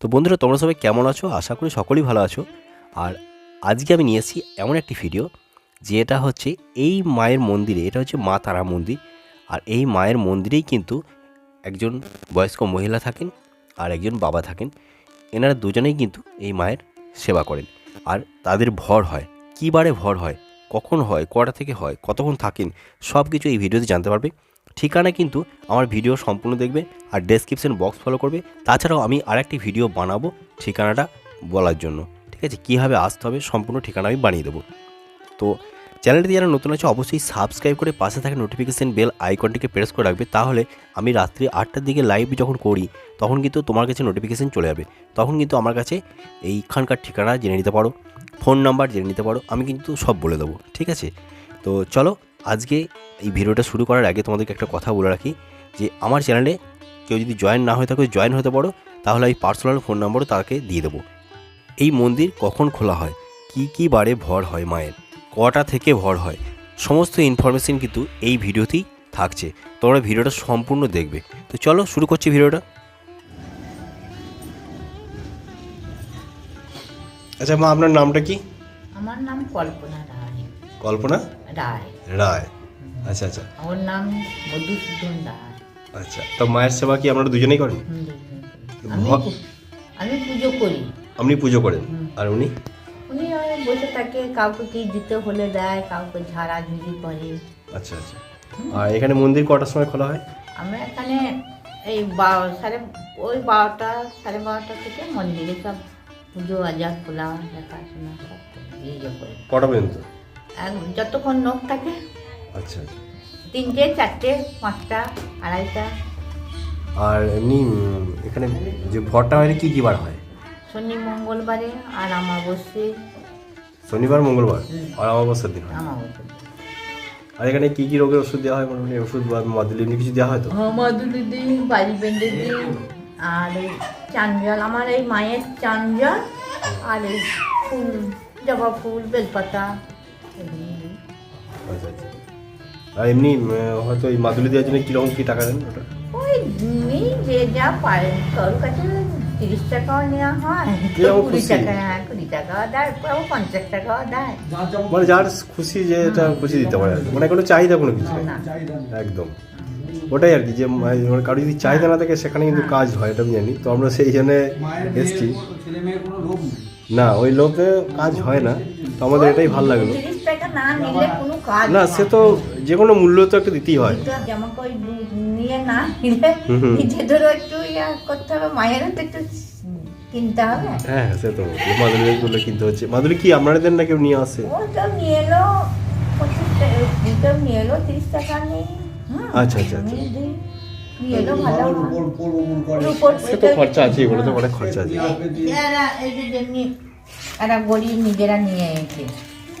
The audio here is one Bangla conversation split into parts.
তো বন্ধুরা, তোমরা সবাই কেমন আছো? আশা করি সকলেই ভালো আছো। আর আজকে আমি নিয়ে এসেছি এমন একটি ভিডিও যেটা হচ্ছে এই মায়ের মন্দিরে, এটা হচ্ছে মা তারা মন্দির। আর এই মায়ের মন্দিরেই কিন্তু একজন বয়স্ক মহিলা থাকেন আর একজন বাবা থাকেন। এনারা দুজনেই কিন্তু এই মায়ের সেবা করেন। আর তাদের ভর হয়। কী বারে ভর হয়? কখন হয়, কটা থেকে হয়, কতক্ষণ থাকেন সব কিছু এই ভিডিওতে জানতে পারবে। ঠিকানা কিন্তু আমার ভিডিও সম্পূর্ণ দেখবে আর ডেসক্রিপশন বক্স ফলো করবে। তাছাড়াও আমি আরেকটি ভিডিও বানাবো ঠিকানাটা বলার জন্য। ঠিক আছে? কীভাবে আসতে হবে সম্পূর্ণ ঠিকানা আমি বানিয়ে দেবো। তো চ্যানেলটি যারা নতুন আছে, অবশ্যই সাবস্ক্রাইব করে পাশে থাকা নোটিফিকেশান বেল আইকনটিকে প্রেস করে রাখবে। তাহলে আমি রাত্রি আটটার দিকে লাইভ যখন করি, তখন কিন্তু তোমার কাছে নোটিফিকেশান চলে যাবে। তখন কিন্তু আমার কাছে এইখানকার ঠিকানা জেনে নিতে পারো। ফোন নাম্বার জেনে নিতে পারো, আমি কিন্তু সব বলে দেবো, ঠিক আছে? তো চলো, আজকে এই ভিডিওটা শুরু করার আগে তোমাদেরকে একটা কথা বলে রাখি, যে আমার চ্যানেলে কেউ যদি জয়েন না হয়ে থাকে, জয়েন হতে পারো, তাহলে আমি পার্সোনাল ফোন নম্বরও তাকে দিয়ে দেবো। এই মন্দির কখন খোলা হয়? কি কি বারে ভর হয় মায়ের? কটা থেকে ভর হয়? সমস্ত ইনফরমেশন কিন্তু এই ভিডিওতেই থাকছে, তোমরা ভিডিওটা সম্পূর্ণ দেখবে। তো চলো, শুরু করছি ভিডিওটা। আচ্ছা মা আপনার নামটা কি? আমার নাম কল্পনা রায়। কল্পনা? রায়। রায়। আচ্ছা আচ্ছা। ওর নাম মধুসূদন রায়। আচ্ছা তো মায়ের সেবা কি আপনারা দুজনেই করেন? করি। আমি পুজো করি। আপনি পুজো করেন? আর উনি? উনি বসে থাকে কাউকে কি দিতে হলে দেয় কাউকে ঝাড়া ঝুড়ি করে। আচ্ছা আচ্ছা। আর এখানে মন্দির কটার সময় খোলা হয়? আমরা এখানে এই বারো সাড়ে ওই বারোটা সাড়ে বারোটা থেকে মন্দিরে সব আজা খোলা দেখাশোনা সব ইয়ে করে কটা পর্যন্ত? যতক্ষণ লোক থাকে। আচ্ছা আচ্ছা। তিনটে চারটে পাঁচটা আড়াইটা। আর এমনি এখানে যে ভরটা হয় কি কি বার হয়? শনি মঙ্গলবারে আর আমাবস্যে শনিবার মঙ্গলবার? আর অমাবস্যার দিন হয়? আর এখানে কি কি রোগের ওষুধ দেওয়া হয়? মোটামুটি ওষুধ বা মাদুলি এমনি কিছু দেওয়া হয় তো? মাদুলি দিই বাড়ি বেঁধে দিই আর এই চান জল আমার এই মায়ের চান জল আর এই ফুল জবা ফুল বেলপাতা। আচ্ছা আচ্ছা। আর এমনি হয়তো এই মাদুলি দেওয়ার জন্য কীরকম কী টাকা দেন ওটা? ওই এমনি যে যা পারে তোর কাছে তিরিশ টাকাও নেওয়া হয় কুড়ি টাকা হ্যাঁ কুড়ি টাকাও দেয় কেউ পঞ্চাশ টাকাও দেয়। মানে যার খুশি যে এটা খুশি দিতে পারে। মানে কোনো চাহিদা কোনো কিছু না। একদম। ওটাই আর কি যে মানে কারও যদি চাহিদা না থাকে সেখানে কিন্তু কাজ হয় এটা আমি জানি। তো আমরা সেই জন্য এসছি। না ওই লোভে কাজ হয় না। তো আমাদের এটাই ভালো লাগল। না নিলে কোনো কাজ না সে তো যে কোনো মূল্য তো একটা দিতেই হয়। এটা নিয়ে না নিলে হুম হুম। একটু ইয়া করতে হবে মায়েরও তো একটু কিনতে হবে। হ্যাঁ সে তো মাদুলি গুলো কিনতে হচ্ছে। মাদুলি কি আপনাদের না কেউ নিয়ে আসে? ও নিয়ে এলো পঁচিশ কেউ নিয়ে এলো তিরিশ টাকা নেই আচ্ছা, আচ্ছা, আচ্ছা। সে তো খরচা তো অনেক খরচা আছে। এরা যে গরিব নিজেরা নিয়ে এসে।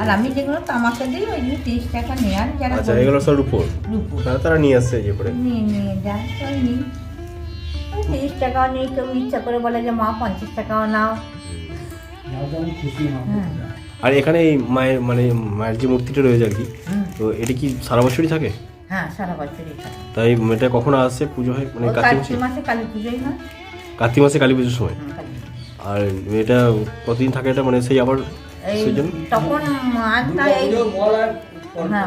আর আমি যেগুলো তামাকে দিই ওই জন্য তিরিশ টাকা নিয়ে আর যারা আচ্ছা এগুলো সব তারা নিয়ে আসছে ইয়ে করে? নিয়ে নিয়ে যায় তো নিই। তিরিশ টাকাও নিই কেউ ইচ্ছা করে বলে যে মা পঞ্চাশ টাকাও নাও। হ্যাঁ। আর এখানে এই মায়ের মানে মায়ের যে মূর্তিটা রয়েছে আর কি তো এটা কি সারা বছরই থাকে? হ্যাঁ সারা বছরই থাকে তাই এটা কখন আসছে? পুজো হয়? মানে কার্তিক মাসে? কালী পুজোই হয়। কার্তিক মাসে কালী পুজোর সময়? পুজো। আর এটা কতদিন থাকে এটা? মানে সেই আবার তখন মাছটা এই হ্যাঁ,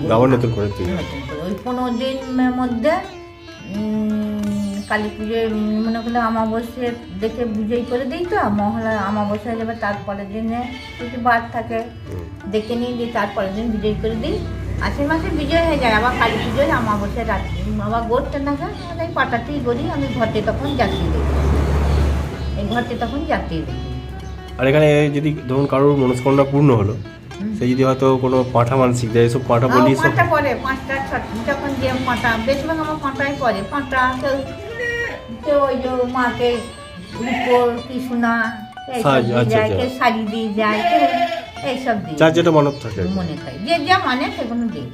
হয়ে আবার নতুন করে। ওই পনেরো দিনের মধ্যে কালী পুজোয় মনে করলে অমাবস্যে দেখে বুঝেই করে দিই তো। মহলা অমাবস্যা হয়ে যাবে তারপরের দিনে কিছু বার থাকে। দেখে নিই দিয়ে তারপরের দিন বিজয় করে দিই। আশ্বিন মাসে বিজয় হয়ে যায় আবার কালী পুজোয় অমাবস্যা রাত্রি। আবার গড়তে না আমাদের এই পাটাতেই গড়ি আমি ঘরতে তখন যাত্রী দিই এই ঘরতে তখন যাত্রী দিই আর এখানে যদি ধরুন কারোর মনস্কামনা পূর্ণ হলো সে যদি হয়তো কোনো পাঁঠা মানসিক দেয় এসব পাঁঠা বলি সব পাঁচটা পরে পাঁচটা ছটা যখন যে পাঁটা বেশিরভাগ আমার পাঁটাই পরে। পাঁটা কেউ ওই যে মাকে উপর কি সোনা এইসব সাজ, দিয়ে আচ্ছা, যায়। কেউ শাড়ি দিয়ে যায় কেউ এইসব দিয়ে যার যেটা মানত থাকে। মনে থাকে। যে যা মানে সেগুলো দিই।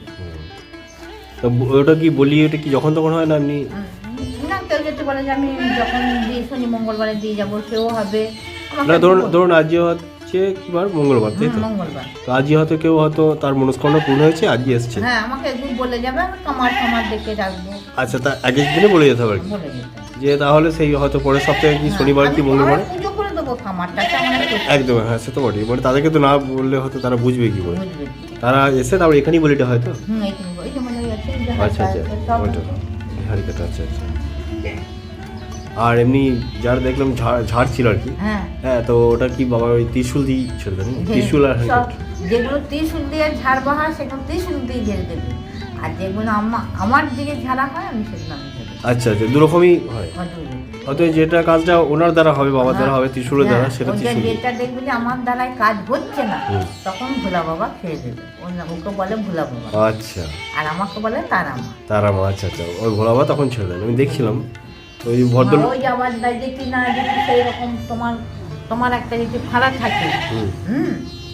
তো ওটা কি বলি ওটা কি যখন তখন হয় না এমনি? না কেউ যদি বলে যে আমি যখন দিই শনি মঙ্গলবারে দিয়ে যাব সেও হবে। না ধরুন ধরুন আজ যে হচ্ছে কি বার? মঙ্গলবার তাই তো? মঙ্গলবার। তো আজই হয়তো কেউ হয়তো তার মনস্কামনা পূর্ণ হয়েছে আজই এসছে। হ্যাঁ আমাকে একদিন বলে যাবে আমি কামার কামার দেখে রাখব। আচ্ছা তা এক এক দিনে বলে যেতে হবে যেতে যে তাহলে সেই হয়তো পরের সপ্তাহে কি শনিবার কি মঙ্গলবার? একদম হ্যাঁ সে তো বটেই। মানে তাদেরকে তো না বললে হয়তো তারা বুঝবে কি বুঝবে। তারা এসে তারপর এখানেই বলিটা হয়তো আচ্ছা আচ্ছা। আছে। হারিকাটা আচ্ছা আচ্ছা। আর এমনি যার দেখলাম ঝাড় ঝাড় ছিল আর কি হ্যাঁ। হ্যাঁ তো ওটা কি বাবা ওই ত্রিশুল দিয়ে দেন ত্রিশুল আর যেগুলো ত্রিশুল দিয়ে ঝাড় বাহা সেগুলো ত্রিশুল দিয়ে ঝেড়ে দেবে। আর যেগুলো আমার দিকে ঝাড়া হয় আমি সেগুলো। আচ্ছা আচ্ছা দুরকমই হয়। অদ্ভুত। হয়তো যেটা কাজটা ওনার দ্বারা হবে বাবার দ্বারা হবে ত্রিশুলের দ্বারা হ্যাঁ, সেটা যে ত্রিশুল দিয়ে। যেটা দেখবে যে আমার দ্বারাই কাজ হচ্ছে না তখন ভোলা বাবা খেয়ে দেবে। ওকে বলে ভোলা বাবা। আচ্ছা। আর আমাকে বলে তারা মা। তারা মা আচ্ছা আচ্ছা ওই ভোলা বাবা তখন ছেড়ে দেন আমি দেখছিলাম। ওই ভদ্র ওই আবার দেয় যে কি না যদি সেই রকম তোমার তোমার একটা যদি ফাড়া থাকে হুম।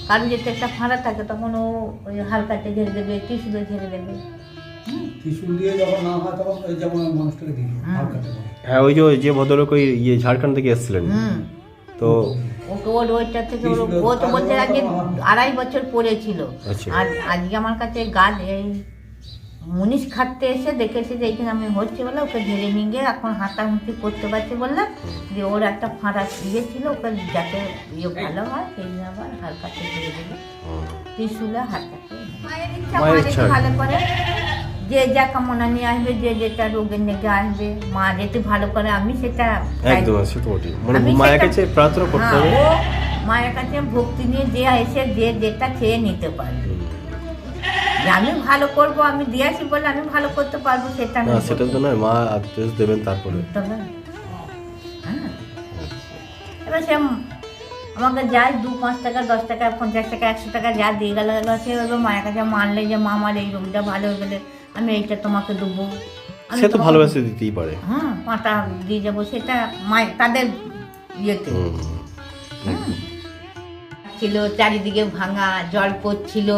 কারণ যদি একটা ফাড়া থাকে তখন ও ওই হালকাতে ঝেড়ে দেবে টিসুলে ঝেড়ে দেবে। ত্রিশুল দিয়ে যখন না হয় তখন ওই যেমন ওই মানুষটাকে দিল হ্যাঁ যে যে ভদ্রলোক ওই ইয়ে ঝাড়খণ্ড থেকে এসেছিলেন। হুম। তো ওকে ওর ওইটা থেকে ও তো বলছে আগে আড়াই বছর পড়েছিল আচ্ছা। আর আজকে আমার কাছে গাছ এই মুনিশ খাটতে এসে দেখেছে যে এইখানে আমি হচ্ছে বলে ওকে ঝেড়ে নিয়ে গিয়ে এখন হাঁটাহুঁটি করতে পারছে বললাম যে ওর একটা ফাঁড়া ইয়ে ছিল ওকে যাতে ইয়ে ভালো হয় সেই জন্য আবার হালকাতে ঝেড়ে দেবে ত্রিশুলে। যেতে ভালো করে। যে যা কামনা নিয়ে আসবে যে যেটা রোগের নেগে আসবে মা যেতে ভালো করে আমি সেটা একদম সে তো মানে মায়ের কাছে প্রার্থনা করতে হ্যাঁ, হবে। মায়ের কাছে ভক্তি নিয়ে যে এসে যে যেটা খেয়ে নিতে পারবে। আমি ভালো করব আমি দিয়েছি বলে আমি ভালো করতে পারব সেটা না সেটা তো নয় মা আদেশ দেবেন তারপরে। তবে হ্যাঁ। এবার সে আমাকে যাই দু পাঁচ টাকা দশ টাকা পঞ্চাশ টাকা একশো টাকা যা দিয়ে গেল সে এবার মায়ের কাছে মানলে যে মা আমার এই রোগটা ভালো হয়ে গেলে আমি এইটা তোমাকে দেবো। সে তো ভালোবাসে দিতেই পারে। হ্যাঁ পাতা দিয়ে যাব সেটা মায়ের তাদের ইয়েতে। হুম। ছিল চারিদিকে ভাঙা জল পড়ছিল।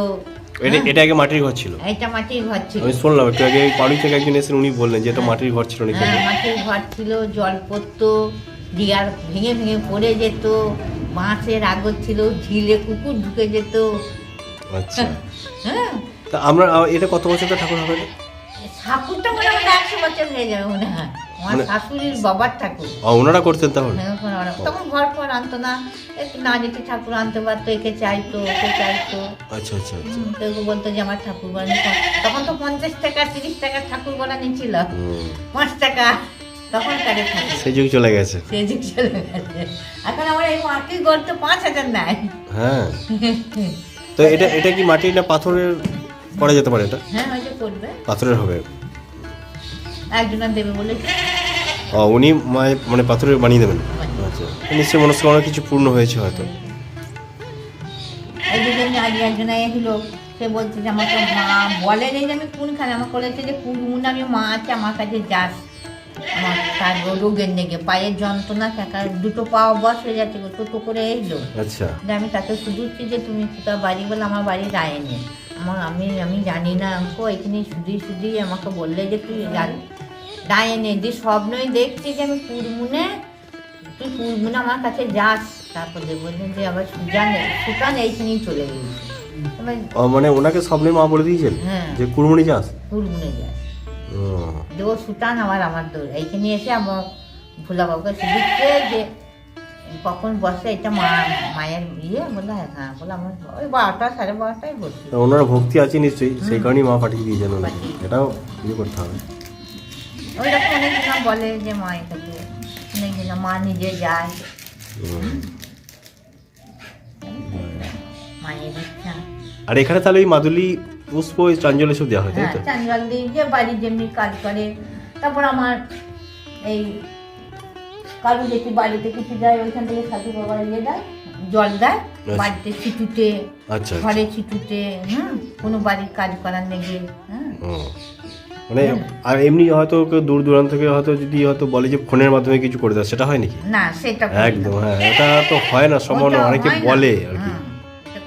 এটা এটা আগে মাটির ঘর ছিল। এইটা মাটির ঘর ছিল। আমি শুনলাম একটু আগে পাড়ি থেকে একজন এসে উনি বললেন যে এটা মাটির ঘর ছিল নাকি? হ্যাঁ মাটির ঘর ছিল জল পড়তো ডিয়ার ভেঙে ভেঙে পড়ে যেত। বাঁশের আগর ছিল ঝিলে কুকুর ঢুকে যেত। আচ্ছা। হ্যাঁ। তা আমরা এটা কত বছর ধরে ঠাকুর হবে? ঠাকুরটা মনে হয় একশো বছর হয়ে যাবে মনে হয়। আমার মানে- শাশুড়ির বাবার ঠাকুর। ও, ওনারা করতেন তাহলে? হ্যাঁ, তখন ঘর আনতো না। না যেতে ঠাকুর আনতে পারতো একে চাইতো ওকে চাইতো। আচ্ছা আচ্ছা আচ্ছা। কেউ কেউ বলতো যে আমার ঠাকুর বানানি তখন তো পঞ্চাশ টাকা তিরিশ টাকা ঠাকুর বানানি ছিল। পাঁচ টাকা। তখন কারে সেই যুগ চলে গেছে। সে যুগ চলে গেছে। এখন আমার এই মাটির ঘর তো পাঁচ হাজার নেয় হ্যাঁ। তো এটা এটা কি মাটি না পাথরের করা যেতে পারে এটা? হ্যাঁ হয়তো করবে পাথরের হবে। একজনের দেবে বলে ও উনি মানে পাথরের বানিয়ে দেবেন। আচ্ছা। নিশ্চয়ই মনস্কামনা কিছু পূর্ণ হয়েছে হয়তো। এই দুজন আজ একজনে এসেছিল সে বলছে যে আমাকে মা বলেনি যে আমি কোনখানে? আমাকে বলেছে যে কুলমুন আমি মা আছে আমার কাছে যাস। আমার তার রোগের নেগে পায়ের যন্ত্রণা দুটো পা বস হয়ে যাচ্ছে টোটো করে এলো। আচ্ছা। আমি তাকে শুধুচ্ছি যে তুমি কোথাও বাড়ি বলে আমার বাড়ি আমার আমি আমি জানি না অঙ্ক এখানে শুধুই শুধুই আমাকে বললে যে তুই যে স্বপ্নই দেখছি যে আমি কুরমুনে তুই কুরমুনে আমার কাছে যাস। তারপর বললেন যে আবার সুজান সুকান এইখানেই চলে গেছে এবার মানে ওনাকে স্বপ্নে মা বলে দিয়েছেন? হ্যাঁ। যে কুড়মুড়ি যাস? কুরমুনে যাস। ও সুতান আবার আমার দৌড় এইখানে এসে আমার ভোলা বাবুকে শুধুচ্ছে যে কখন বসে এটা মা মায়ের ইয়ে বলে হ্যাঁ বলে আমার ওই বারোটা সাড়ে বারোটায় বসি। ওনার ভক্তি আছে নিশ্চয়ই সেই কারণেই মা পাঠিয়ে পাঠিয়ে। দিয়েছেন। এটাও ইয়ে করতে হবে। ওই রকম অনেকজন বলে যে মায়ের কাছে অনেকজন মা নিজে যায়। মায়ের ইচ্ছা। আর এখানে তাহলে ওই মাদুলি পুষ্প ওই চাঞ্জল এসব দেওয়া হয় তাই হ্যাঁ তো চাঞ্জল দিই যে বাড়ির যেমনি কাজ করে তারপর আমার এই কারু দেখি বাড়িতে কিছু যায় ওইখান থেকে সাধু বাবা ইয়ে দেয় জল দেয় আচ্ছা। বাড়িতে ছিটুতে আচ্ছা আচ্ছা ঘরে ছিটুতে হুম কোনো বাড়ির কাজ করার নেগে হ্যাঁ ও। মানে আর এমনি হয়তো কেউ দূর দূরান্ত থেকে হয়তো যদি হয়তো বলে যে ফোনের মাধ্যমে কিছু করে দেয় সেটা হয় নাকি না সেটা করি না। একদম হ্যাঁ এটা তো হয় না সম্ভব না ওটা অনেকে হয় না। বলে আর কি সে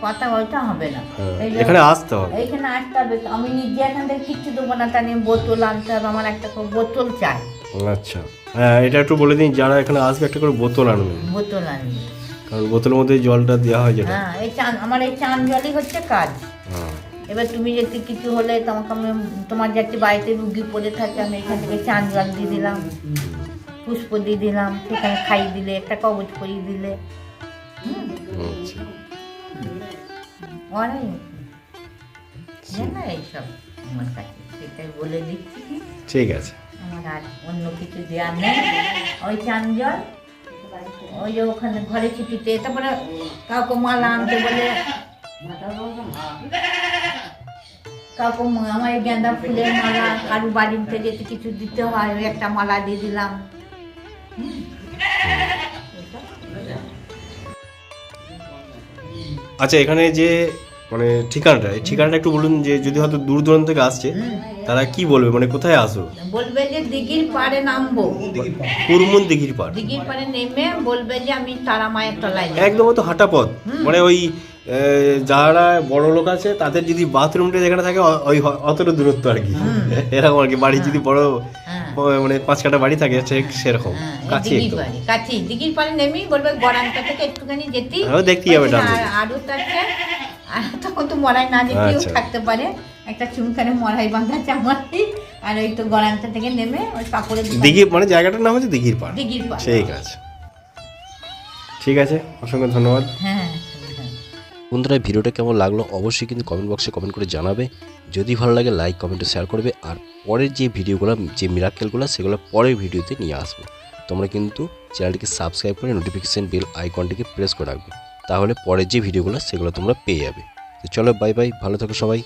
কথা ওইটা হবে না। হ্যাঁ, এখানে আসতে হবে। এইখানে আসতে হবে আমি নিজে এখান থেকে কিচ্ছু দেবো না তা নিয়ে বোতল আনতে হবে আমার একটা করে বোতল চাই। আচ্ছা। হ্যাঁ এটা একটু বলে দিন যারা এখানে আসবে একটা করে বোতল আনবেন বোতল আনবে। কারণ বোতলের মধ্যে জলটা দেওয়া হয় যেটা। হ্যাঁ এই চান আমার এই চান জলই হচ্ছে কাজ। হ্যাঁ। এবার তুমি যদি কিছু হলে তোমাকে আমি তোমার যাতে বাড়িতে রুগী পড়ে থাকে আমি এখান থেকে চান জল দিয়ে দিলাম পুষ্প দিয়ে দিলাম সেখানে খাইয়ে দিলে একটা কবচ করিয়ে দিলে। হুম? ওরাই এইসব আমার কাছে? সেটাই বলে দিচ্ছি ঠিক আছে। আমার আর অন্য কিছু দেওয়ার নেই। ওই ওই যে ওখানে ঘরে ছুটিতে তারপরে কাউকে মালা আনতে বলে কাউকে মা- আমার এই গেঁদা ফুলের মালা কারু বাড়িতে যেতে কিছু দিতে হয় ওই একটা মালা দিয়ে দিলাম। আচ্ছা এখানে যে মানে ঠিকানাটা এই ঠিকানাটা একটু বলুন যে যদি হয়তো দূর দূরান্ত থেকে আসছে তারা কি বলবে? মানে কোথায় আসো? বলবে যে দিঘির পাড়ে নামবো। কুরমুন দিঘির পাড়। দিঘির পাড়ে নেমে বলবে যে আমি তারা মায়ের তলায় একদম তো হাঁটা পথ। মানে ওই যারা বড় লোক আছে তাদের যদি বাথরুমটা যেখানে থাকে ওই অতটা দূরত্ব আর কি। এরকম আর কি বাড়ি যদি বড় হ্যাঁ। মানে পাঁচ কাটা বাড়ি থাকে ঠিক সেরকম। হ্যাঁ, এই কাছে পাড়ে কাছে দিঘির পাড়ে নেমেই বলবে গড়ানটা থেকে একটুখানি যেতেই হ্যাঁ, দেখতেই হবে ডান। আর আছে তখন তো মরাই না যেতেও আচ্ছা। থাকতে পারে। একটা চুমখানে মরাই বাঁধা চামারি আর ওই তো গড়ানটা থেকে নেমে ওই কাপড়ের দিঘির মানে জায়গাটার নাম হচ্ছে দিঘির পাড়। দিঘির পাড়। ঠিক আছে। ঠিক আছে অসংখ্য ধন্যবাদ। হ্যাঁ হ্যাঁ। বন্ধুরা ভিডিওটা কেমন লাগল অবশ্যই কিন্তু কমেন্ট বক্সে কমেন্ট করে জানাবে। যদি ভালো লাগে লাইক কমেন্টে শেয়ার করবে। আর পরের যে ভিডিওগুলো, যে মিরাক্কেলগুলো সেগুলো পরের ভিডিওতে নিয়ে আসব। তোমরা কিন্তু চ্যানেলটিকে সাবস্ক্রাইব করে নোটিফিকেশান বেল আইকনটিকে প্রেস করে রাখবে। তাহলে পরের যে ভিডিওগুলো, সেগুলো তোমরা পেয়ে যাবে। তো চলো বাই বাই ভালো থাকো সবাই।